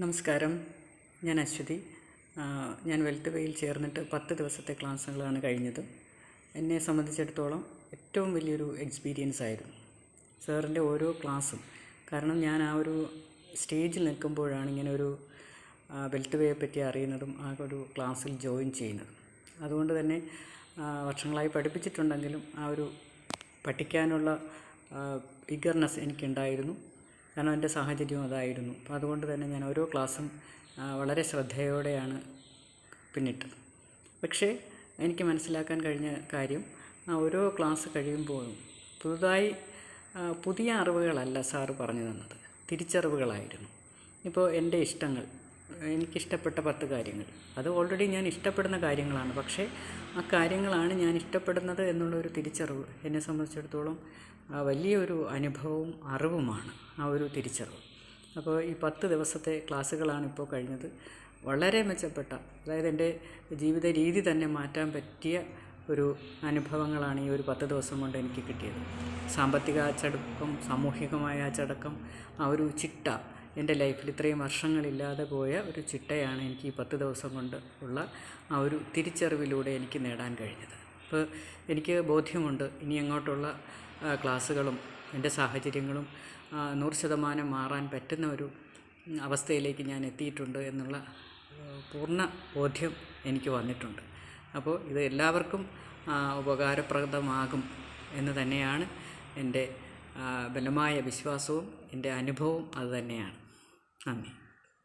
നമസ്കാരം. ഞാൻ അശ്വതി. ഞാൻ വെൽത്ത് വേയിൽ ചേർന്നിട്ട് പത്ത് ദിവസത്തെ ക്ലാസ്സുകളാണ് കഴിഞ്ഞത്. എന്നെ സംബന്ധിച്ചിടത്തോളം ഏറ്റവും വലിയൊരു എക്സ്പീരിയൻസ് ആയിരുന്നു സാറിന്റെ ഓരോ ക്ലാസ്സും. കാരണം ഞാൻ ആ ഒരു സ്റ്റേജിൽ നിൽക്കുമ്പോഴാണ് ഇങ്ങനെ ഒരു വെൽത്ത് വേയെ പറ്റി അറിയുന്നതും ആ ഒരു ക്ലാസ്സിൽ ജോയിൻ ചെയ്യുന്നതും. അതുകൊണ്ട് തന്നെ വർഷങ്ങളായി പഠിപ്പിച്ചിട്ടുണ്ടെങ്കിലും ആ ഒരു പഠിക്കാനുള്ള ഇഗർനെസ് എനിക്കുണ്ടായിരുന്നു. കാരണം എന്റെ സാഹചര്യവും അതായിരുന്നു. അപ്പോൾ അതുകൊണ്ട് തന്നെ ഞാൻ ഓരോ ക്ലാസ്സും വളരെ ശ്രദ്ധയോടെയാണ് പിന്നിട്ടത്. പക്ഷേ എനിക്ക് മനസ്സിലാക്കാൻ കഴിഞ്ഞ കാര്യം ഓരോ ക്ലാസ് കഴിയുമ്പോഴും പുതുതായി പുതിയ അറിവുകളല്ല സാറ് പറഞ്ഞു തന്നത്. തിരിച്ചറിവുകളായിരുന്നു. ഇപ്പോൾ എന്റെ ഇഷ്ടങ്ങൾ എനിക്കിഷ്ടപ്പെട്ട പത്ത് കാര്യങ്ങൾ. അത് ഓൾറെഡി ഞാൻ ഇഷ്ടപ്പെടുന്ന കാര്യങ്ങളാണ്. പക്ഷേ ആ കാര്യങ്ങളാണ് ഞാൻ ഇഷ്ടപ്പെടുന്നത് എന്നുള്ളൊരു തിരിച്ചറിവ് എന്നെ സംബന്ധിച്ചിടത്തോളം വലിയൊരു അനുഭവവും അറിവുമാണ് ആ ഒരു തിരിച്ചറിവ്. അപ്പോൾ ഈ പത്ത് ദിവസത്തെ ക്ലാസ്സുകളാണ് ഇപ്പോൾ കഴിഞ്ഞത്. വളരെ മെച്ചപ്പെട്ട അതായത് എന്റെ ജീവിത രീതി തന്നെ മാറ്റാൻ പറ്റിയ ഒരു അനുഭവങ്ങളാണ് ഈ ഒരു പത്ത് ദിവസം കൊണ്ട് എനിക്ക് കിട്ടിയത്. സാമ്പത്തിക അച്ചടക്കം സാമൂഹികമായ അച്ചടക്കം ആ ഒരു ചിട്ട എന്റെ ലൈഫിൽ ഇത്രയും വർഷങ്ങളില്ലാതെ പോയ ഒരു ചിട്ടയാണ് എനിക്ക് ഈ പത്ത് ദിവസം കൊണ്ട് ഉള്ള ആ ഒരു തിരിച്ചറിവിലൂടെ എനിക്ക് നേടാൻ കഴിഞ്ഞത്. അപ്പോൾ എനിക്ക് ബോധ്യമുണ്ട് ഇനി അങ്ങോട്ടുള്ള ക്ലാസ്സുകളും എന്റെ സാഹചര്യങ്ങളും നൂറ് ശതമാനം മാറാൻ പറ്റുന്ന ഒരു അവസ്ഥയിലേക്ക് ഞാൻ എത്തിയിട്ടുണ്ട് എന്നുള്ള പൂർണ ബോധ്യം എനിക്ക് വന്നിട്ടുണ്ട്. അപ്പോൾ ഇത് എല്ലാവർക്കും ഉപകാരപ്രദമാകും എന്ന് തന്നെയാണ് എന്റെ ബലമായ വിശ്വാസവും എന്റെ അനുഭവവും അതുതന്നെയാണ് Amén.